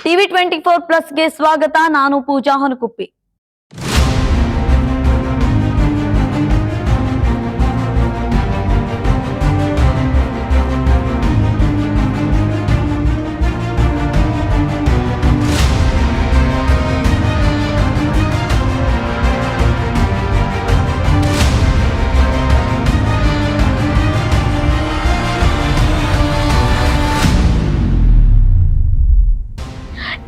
TV twenty four ಪ್ಲಸ್ಗೆ ಸ್ವಾಗತ ನಾನು ಪೂಜಾ ಹೊನಕುಪ್ಪಿ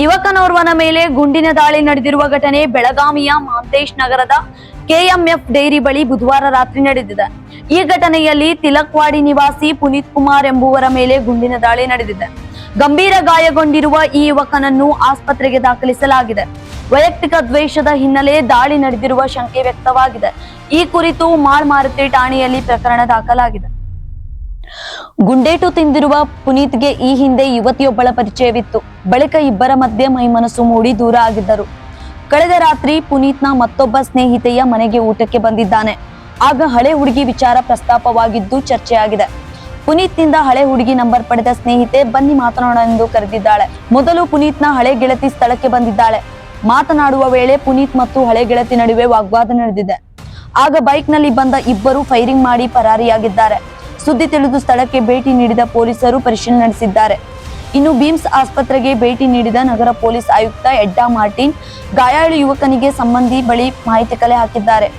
ಯುವಕನೋರ್ವನ ಮೇಲೆ ಗುಂಡಿನ ದಾಳಿ ನಡೆದಿರುವ ಘಟನೆ ಬೆಳಗಾವಿಯ ಮಾಂತೇಶ್ ನಗರದ ಕೆಎಂಎಫ್ ಡೈರಿ ಬಳಿ ಬುಧವಾರ ರಾತ್ರಿ ನಡೆದಿದೆ. ಈ ಘಟನೆಯಲ್ಲಿ ತಿಲಕ್ವಾಡಿ ನಿವಾಸಿ ಪುನೀತ್ ಕುಮಾರ್ ಎಂಬುವರ ಮೇಲೆ ಗುಂಡಿನ ದಾಳಿ ನಡೆದಿದೆ. ಗಂಭೀರ ಗಾಯಗೊಂಡಿರುವ ಈ ಯುವಕನನ್ನು ಆಸ್ಪತ್ರೆಗೆ ದಾಖಲಿಸಲಾಗಿದೆ. ವೈಯಕ್ತಿಕ ದ್ವೇಷದ ಹಿನ್ನೆಲೆ ದಾಳಿ ನಡೆದಿರುವ ಶಂಕೆ ವ್ಯಕ್ತವಾಗಿದೆ. ಈ ಕುರಿತು ಮಾಳ್ಮಾರುತಿ ಠಾಣೆಯಲ್ಲಿ ಪ್ರಕರಣ ದಾಖಲಾಗಿದೆ. ಗುಂಡೇಟು ತಿಂದಿರುವ ಪುನೀತ್ಗೆ ಈ ಹಿಂದೆ ಯುವತಿಯೊಬ್ಬಳ ಪರಿಚಯವಿತ್ತು. ಬಳಿಕ ಇಬ್ಬರ ಮಧ್ಯೆ ಮೈಮನಸ್ಸು ಮೂಡಿ ದೂರ ಆಗಿದ್ದರು. ಕಳೆದ ರಾತ್ರಿ ಪುನೀತ್ನ ಮತ್ತೊಬ್ಬ ಸ್ನೇಹಿತೆಯ ಮನೆಗೆ ಊಟಕ್ಕೆ ಬಂದಿದ್ದಾನೆ. ಆಗ ಹಳೆ ಹುಡುಗಿ ವಿಚಾರ ಪ್ರಸ್ತಾಪವಾಗಿದ್ದು ಚರ್ಚೆಯಾಗಿದೆ. ಪುನೀತ್ನಿಂದ ಹಳೆ ಹುಡುಗಿ ನಂಬರ್ ಪಡೆದ ಸ್ನೇಹಿತೆ ಬನ್ನಿ ಮಾತನಾಡೋಣ ಎಂದು ಕರೆದಿದ್ದಾಳೆ. ಮೊದಲು ಪುನೀತ್ನ ಹಳೆ ಗೆಳತಿ ಸ್ಥಳಕ್ಕೆ ಬಂದಿದ್ದಾಳೆ. ಮಾತನಾಡುವ ವೇಳೆ ಪುನೀತ್ ಮತ್ತು ಹಳೆ ಗೆಳತಿ ನಡುವೆ ವಾಗ್ವಾದ ನಡೆದಿದೆ. ಆಗ ಬೈಕ್ನಲ್ಲಿ ಬಂದ ಇಬ್ಬರು ಫೈರಿಂಗ್ ಮಾಡಿ ಪರಾರಿಯಾಗಿದ್ದಾರೆ. ಸುದ್ದಿ ತಿಳಿದು ಸ್ಥಳಕ್ಕೆ ಭೇಟಿ ನೀಡಿದ ಪೊಲೀಸರು ಪರಿಶೀಲನೆ ನಡೆಸಿದ್ದಾರೆ. ಇನ್ನು ಬೀಮ್ಸ್ ಆಸ್ಪತ್ರೆಗೆ ಭೇಟಿ ನೀಡಿದ ನಗರ ಪೊಲೀಸ್ ಆಯುಕ್ತ ಎಡ್ಡಾ ಮಾರ್ಟಿನ್, ಗಾಯಾಳು ಯುವಕನಿಗೆ ಸಂಬಂಧಿ ಬಳಿ ಮಾಹಿತಿ ಕಲೆ ಹಾಕಿದ್ದಾರೆ.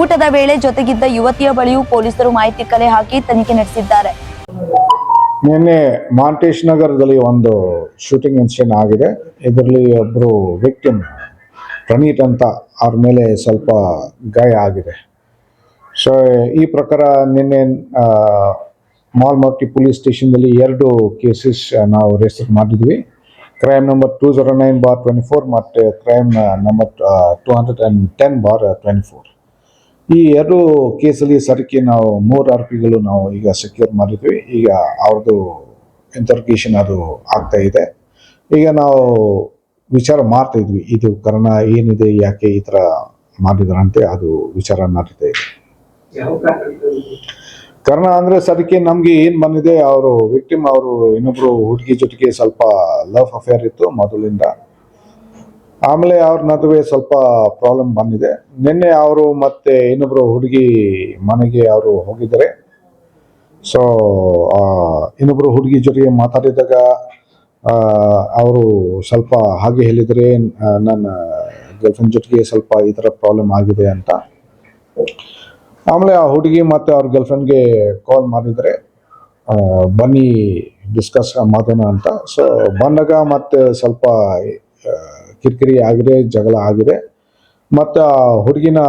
ಊಟದ ವೇಳೆ ಜೊತೆಗಿದ್ದ ಯುವತಿಯ ಬಳಿಯೂ ಪೊಲೀಸರು ಮಾಹಿತಿ ಕಲೆ ಹಾಕಿ ತನಿಖೆ ನಡೆಸಿದ್ದಾರೆ. ನಿನ್ನೆ ಮಾಂಟೇಶ್ ನಗರದಲ್ಲಿ ಒಂದು ಶೂಟಿಂಗ್ ಇನ್ಸಿಡೆಂಟ್ ಆಗಿದೆ. ಇದರಲ್ಲಿ ಒಬ್ಬರು ವಿಕ್ಟಿಮ್ ಪ್ರಣೀತ್ ಅಂತ ಅವ್ರ ಮೇಲೆ ಸ್ವಲ್ಪ ಗಾಯ ಆಗಿದೆ. ಸೊ ಈ ಪ್ರಕಾರ ನಿನ್ನೆ ಮಾಲ್ಮಟ್ಟಿ ಪೊಲೀಸ್ ಸ್ಟೇಷನ್ದಲ್ಲಿ ಎರಡು ಕೇಸಸ್ ನಾವು ರಿಜಿಸ್ಟರ್ ಮಾಡಿದ್ವಿ. Crime number two zero nine bar twenty four ಮತ್ತು crime number two hundred and ten bar twenty four. ಈ ಎರಡು ಕೇಸಲ್ಲಿ ಸರಕ್ಕೆ ನಾವು ಮೂರು ಆರೋಪಿಗಳು ನಾವು ಈಗ ಸೆಕ್ಯೂರ್ ಮಾಡಿದ್ವಿ. ಈಗ ಅವ್ರದ್ದು ಇಂಟರ್ಗೇಷನ್ ಅದು ಆಗ್ತಾ ಇದೆ. ಈಗ ನಾವು ವಿಚಾರ ಮಾಡ್ತಾ ಇದ್ವಿ. ಇದು ಕಾರಣ ಏನಿದೆ, ಯಾಕೆ ಈ ಥರ ಮಾಡಿದ್ರಂತೆ ಅದು ವಿಚಾರ ನಡೀತಾ ಇದೆ ಕಾರಣ ಅಂದ್ರೆ ಸದ್ಯಕ್ಕೆ ನಮ್ಗೆ ಏನ್ ಬಂದಿದೆ, ಅವರು ವಿಕ್ಟಿಮ್ ಅವರು ಇನ್ನೊಬ್ರು ಹುಡುಗಿ ಜೊತೆಗೆ ಸ್ವಲ್ಪ ಲವ್ ಅಫೇರ್ ಇತ್ತು ಮೊದಲಿಂದ. ಆಮೇಲೆ ಅವ್ರ ನಡುವೆ ಸ್ವಲ್ಪ ಪ್ರಾಬ್ಲಮ್ ಬಂದಿದೆ. ನಿನ್ನೆ ಅವರು ಮತ್ತೆ ಇನ್ನೊಬ್ರು ಹುಡುಗಿ ಮನೆಗೆ ಅವರು ಹೋಗಿದ್ದಾರೆ. ಸೊ ಇನ್ನೊಬ್ರು ಹುಡುಗಿ ಜೊತೆಗೆ ಮಾತಾಡಿದಾಗ ಅವರು ಸ್ವಲ್ಪ ಹಾಗೆ ಹೇಳಿದರೆ, ನನ್ನ ಗರ್ಲ್ಫ್ರೆಂಡ್ ಜೊತೆಗೆ ಸ್ವಲ್ಪ ಈ ಥರ ಪ್ರಾಬ್ಲಮ್ ಆಗಿದೆ ಅಂತ. ಆಮೇಲೆ ಆ ಹುಡುಗಿ ಮತ್ತು ಅವ್ರ ಗರ್ಲ್ಫ್ರೆಂಡ್ಗೆ ಕಾಲ್ ಮಾಡಿದರೆ ಬನ್ನಿ ಡಿಸ್ಕಸ್ ಮಾಡೋಣ ಅಂತ. ಸೊ ಬಂದಾಗ ಮತ್ತೆ ಸ್ವಲ್ಪ ಕಿರಿಕಿರಿ ಆಗಿದೆ ಜಗಳ ಆಗಿದೆ. ಮತ್ತು ಆ ಹುಡುಗಿನ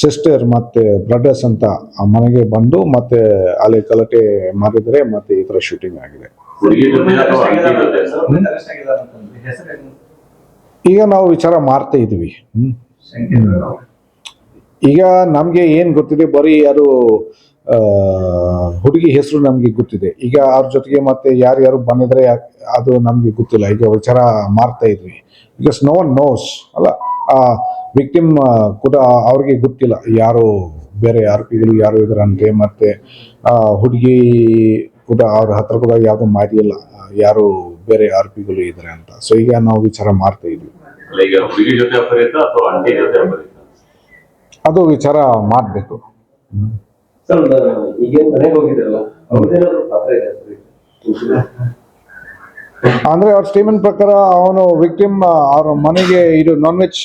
ಸಿಸ್ಟರ್ ಮತ್ತು ಬ್ರದರ್ಸ್ ಅಂತ ಆ ಮನೆಗೆ ಬಂದು ಮತ್ತೆ ಅಲ್ಲಿ ಗಲಾಟೆ ಮಾಡಿದರೆ ಮತ್ತೆ ಈ ಥರ ಶೂಟಿಂಗ್ ಆಗಿದೆ. ಈಗ ನಾವು ವಿಚಾರ ಮಾಡ್ತಾ ಇದ್ವಿ. ಈಗ ನಮಗೆ ಏನು ಗೊತ್ತಿದೆ, ಬರೀ ಯಾರು ಹುಡುಗಿ ಹೆಸರು ನಮಗೆ ಗೊತ್ತಿದೆ. ಈಗ ಅವ್ರ ಜೊತೆಗೆ ಮತ್ತೆ ಯಾರ್ಯಾರು ಬಂದಿದ್ರೆ ಯಾ- ಅದು ನಮಗೆ ಗೊತ್ತಿಲ್ಲ. ಈಗ ವಿಚಾರ ಮಾಡ್ತಾ ಇದ್ವಿ. ಬಿಕಾಸ್ ನೋ ಒನ್ ನೋಸ್ ಅಲ್ಲ? ಆ ವಿಕ್ಟಿಮ್ ಕೂಡ ಅವ್ರಿಗೆ ಗೊತ್ತಿಲ್ಲ. ಯಾರು ಬೇರೆ ಆರೋಪಿಗಳು, ಯಾರು ಇದ್ರಂತೆ ಮತ್ತೆ ಹುಡುಗಿ ಕೂಡ ಅವ್ರ ಹತ್ರ ಕೂಡ ಯಾವುದು ಮಾಡಿಲ್ಲ ಯಾರು ಬೇರೆ ಆರೋಪಿಗಳು ಇದ್ದಾರೆ ಅಂತ. ಸೊ ಈಗ ನಾವು ವಿಚಾರ ಮಾಡ್ತಾ ಇದ್ವಿ. ಅದು ವಿಚಾರ ಮಾಡಬೇಕು. ಅಂದ್ರೆ ಅವ್ರ ಸ್ಟೇಟ್ಮೆಂಟ್ ಪ್ರಕಾರ ಅವನು ವಿಕ್ಟಿಮ್ ಅವ್ರ ಮನೆಗೆ ಇದು ನಾನ್ ವೆಜ್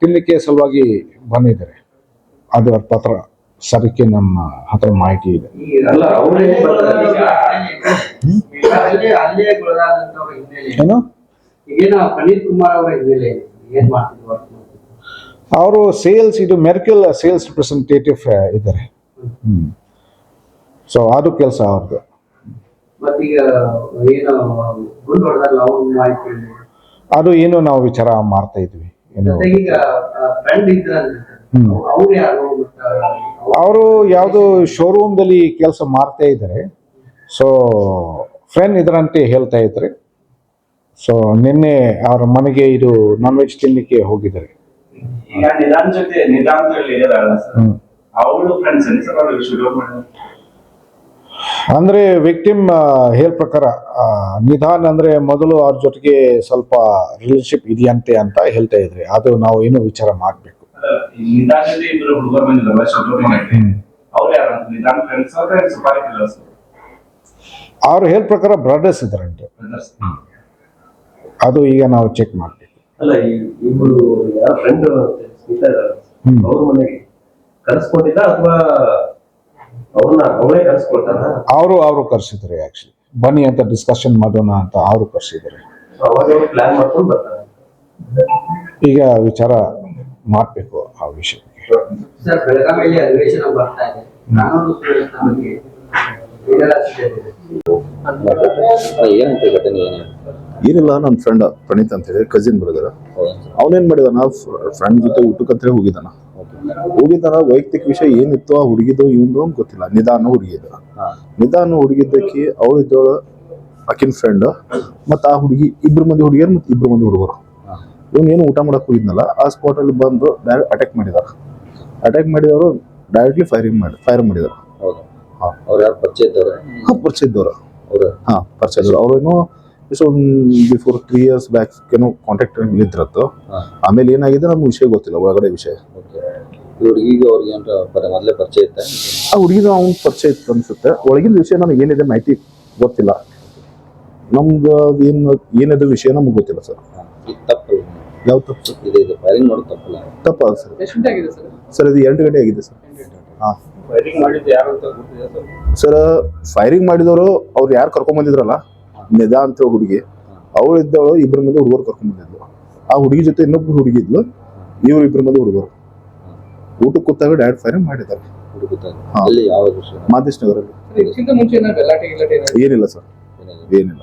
ತಿನ್ನಲಿಕ್ಕೆ ಸಲುವಾಗಿ ಬಂದಿದ್ದಾರೆ. ಅದು ಅವ್ರ ಪತ್ರ. ಸರಕ್ಕೆ ನಮ್ಮ ಹತ್ರ ಮಾಹಿತಿ ಇದೆ. ಏನು ಅವರ ಸೇಲ್ಸ್ ಇದು ಮೆರಿಕಲ್ ಸೇಲ್ಸ್ ರಿಪ್ರೆಸೆಂಟೇಟಿವ್ ಇದ್ದಾರೆ. ಸೊ ಅದು ಕೆಲಸ ಅವ್ರದ್ದು ಅದು ಏನು ನಾವು ವಿಚಾರ ಮಾಡ್ತಾ ಇದ್ವಿ. ಏನು ಅವರು ಯಾವುದು ಶೋರೂಮ್ದಲ್ಲಿ ಕೆಲಸ ಮಾಡ್ತಾ ಇದ್ದಾರೆ. ಸೊ ಫ್ರೆಂಡ್ ಇದರಂತೆ ಹೇಳ್ತಾ ಇದ್ದಾರೆ. ಸೊ ನಿನ್ನೆ ಅವ್ರ ಮನೆಗೆ ಇದು ನಾನ್ ವೆಜ್ ತಿನ್ನಲಿಕ್ಕೆ ಹೋಗಿದ್ದಾರೆ. ಈಗ ನಿಧಾನ ಜೊತೆ ನಿಧಾನದಲ್ಲಿ ಇದಾರಲ್ಲ ಸರ್ ಅವಳು ಫ್ರೆಂಡ್ಸ್ ಸರ್ ಅವ್ರಿಗೆ ಶುರು ಮಾಡಿ. ಅಂದ್ರೆ ವಿಕ್ಟಿಮ್ ಹೇಳ ಪ್ರಕಾರ ನಿಧಾನ್ ಅಂದ್ರೆ ಮೊದಲು ಅವ್ರ ಜೊತೆಗೆ ಸ್ವಲ್ಪ ರಿಲೇಶನ್ಶಿಪ್ ಇದೆಯಂತೆ ಅಂತ ಹೇಳ್ತಾ ಇದ್ರಿ ಅದು ನಾವು ಏನು ವಿಚಾರ ಮಾಡ್ಬೇಕು? ನಿಧಾನದಲ್ಲಿ ಇಬ್ರು ಹುಡುಗರು ಬಂದಿದ್ದಾರೆ ಶುಕ್ರವಾರ ಮಾಡಿ ಅವ್ರು ಯಾರು? ನಿಧಾನ ಫ್ರೆಂಡ್ಸ್ ಅವ್ರೆ ಕಿಲ್ಲರ್ಸ್ ಅವ್ರು ಹೇಳ ಪ್ರಕಾರ ಬ್ರದರ್ಸ್ ಇದ್ರಂತೆ ಅದು ಈಗ ನಾವು ಚೆಕ್ ಮಾಡ್ಬೇಕು ಅಲ್ಲ ಈ ಇಬ್ರು ಯಾರ ಫ್ರೆಂಡ್ ಸ್ಮಿತಾ ಇದಾರೆ. ಅವ್ರ ಮನೆಗೆ ಕರೆಸ್ಕೊಂಡಿದ್ದ ಅಥವಾ ಅವ್ರನ್ನ ಅವಳೇ ಕರೆಸ್ಕೊಳ್ತಾರ? ಅವರು ಅವರು ಕರ್ಸಿದ್ದಾರೆ ಆಕ್ಚುಲಿ ಬನ್ನಿ ಅಂತ ಡಿಸ್ಕಷನ್ ಮಾಡೋಣ ಅಂತ ಅವರು ಕರ್ಸಿದ್ದಾರೆ. ಅವಾಗ ಅವ್ರು ಪ್ಲಾನ್ ಮಾಡ್ಕೊಂಡು ಬರ್ತಾರೆ. ಈಗ ವಿಚಾರ ಮಾಡಬೇಕು ಆ ವಿಷಯ ಸರ್ ಬೆಳಗಾವಿಯಲ್ಲಿ ಅಧಿವೇಶನ ಬರ್ತಾ ಇದೆ. ಕಾನೂನು ಸುವ್ಯವಸ್ಥೆ ಬಗ್ಗೆ? ಏನಂತ ಘಟನೆ ಏನು ಏನಿಲ್ಲ ನನ್ನ ಫ್ರೆಂಡ್ ಪ್ರಣೀತ್ ಅಂತ ಹೇಳಿ ಕಸಿನ್ ಬ್ರದರ್ ಅವನೇನ್ ಮಾಡಿದಾನ ಫ್ರೆಂಡ್ ಜೊತೆ ಊಟಕ್ಕಂತ ಹೋಗಿದ್ದಾನ ಹೋಗಿದ್ದಾನ ವೈಯಕ್ತಿಕ ವಿಷಯ ಏನಿತ್ತು ಆ ಹುಡುಗಿದ್ದು ಇವಂದು ಅಂತ ಗೊತ್ತಿಲ್ಲ. ನಿಧಾನ ಹುಡುಗಿದ. ನಿಧಾನ ಹುಡುಗಿದ್ದಕ್ಕೆ ಅವಳು ಇದ್ದೋಳು ಆಕಿನ ಫ್ರೆಂಡ್ ಮತ್ತ ಆ ಹುಡುಗಿ ಇಬ್ರು ಮಂದಿ ಹುಡುಗಿಯರು ಮತ್ತೆ ಇಬ್ರು ಮಂದಿ ಹುಡುಗರು. ಇವ್ನು ಏನು ಊಟ ಮಾಡಕ್ ಹೋಗಿದ್ನಲ್ಲ ಆ ಸ್ಪಾಟ್ ಅಲ್ಲಿ ಬಂದು ಡೈರೆಕ್ಟ್ ಅಟ್ಯಾಕ್ ಮಾಡಿದಾರ. ಅಟ್ಯಾಕ್ ಮಾಡಿದವರು ಡೈರೆಕ್ಟ್ಲಿ ಫೈರಿಂಗ್ ಮಾಡಿ ಫೈರ್ ಮಾಡಿದಾರ. ಹಾ. ಪರಿಚಯ ಇದ್ದವರು? ಹಾ ಪರಿಚಯ ಇದ್ದವ್ರು. ಅವ್ರ? ಹಾ ಪರಿಚಯ ಅವ್ರೇನೋ ಎಷ್ಟು ಒಂದು ಬಿಫೋರ್ ತ್ರೀ ಇಯರ್ಸ್ ಬ್ಯಾಕ್ ಏನೋ ಕಾಂಟ್ಯಾಕ್ಟ್ ನಿಂತಿರತ್ತು ಆಮೇಲೆ ಏನಾಗಿದೆ ನಮ್ಗೆ ವಿಷಯ ಗೊತ್ತಿಲ್ಲ ಒಳಗಡೆ ವಿಷಯ. ಹುಡುಗಿ ಈ ಹುಡುಗಿಗೆ ಅವ್ರಿಗೆ ಮೊದಲೇ ಪರಿಚಯ ಇತ್ತ? ಆ ಹುಡುಗಿದು ಅವ್ನ ಪರಿಚಯ ಇತ್ತು ಅನ್ಸುತ್ತೆ. ಒಳಗಿನ ವಿಷಯ ನನಗೆ ಏನಿದೆ ಮಾಹಿತಿ ಗೊತ್ತಿಲ್ಲ. ನಮ್ಗೆ ಏನ್ ಏನಿದೆ ವಿಷಯ ನಮ್ಗೆ ಗೊತ್ತಿಲ್ಲ ಸರ್. ತಪ್ಪು. ಯಾವ ತಪ್ಪು ಇದು ಇದು ಫೈರಿಂಗ್ ಮಾಡೋದು ತಪ್ಪಲ್ಲ? ತಪ್ಪ ಸರ್? ಸರ್? ಸರ್ ಇದು ಎರಡು ಗಂಟೆ ಆಗಿದೆ ಸರ್. ಹಾ. ಫೈರಿಂಗ್ ಮಾಡಿದ್ದು ಯಾರು ಅಂತ ಗೊತ್ತಿದೆ ಸರ್? ಸರ್ ಫೈರಿಂಗ್ ಮಾಡಿದವರು ಅವ್ರು ಯಾರು ಕರ್ಕೊಂಡ್ ನಿದಾ ಅಂತ ಹುಡುಗಿ ಅವಳು ಇದ್ದವಳು ಇಬ್ಬರ ಮಂದಿ ಹುಡುಗರು ಕರ್ಕೊಂಡ್ ಬಂದಿದ್ಲು. ಆ ಹುಡುಗಿ ಜೊತೆ ಇನ್ನೊಬ್ರು ಹುಡುಗಿ ಇದ್ಲು ಇವ್ರು ಇಬ್ಬರ ಮಂದಿ ಹುಡುಗರು. ಊಟಕ್ಕೆ ಕೂತಾಗ ಡ್ಯಾಡ್ ಫೈರ್ ಮಾಡಿದ್ದಾರೆ. ಮಾದೇಶ್ ನಗರಲ್ಲಿ ಏನಿಲ್ಲ ಸರ್. ಏನಿಲ್ಲ.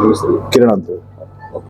ಅಂತೇಳಿ ಕಿರಣ್ ಅಂತ ಹೇಳಿ.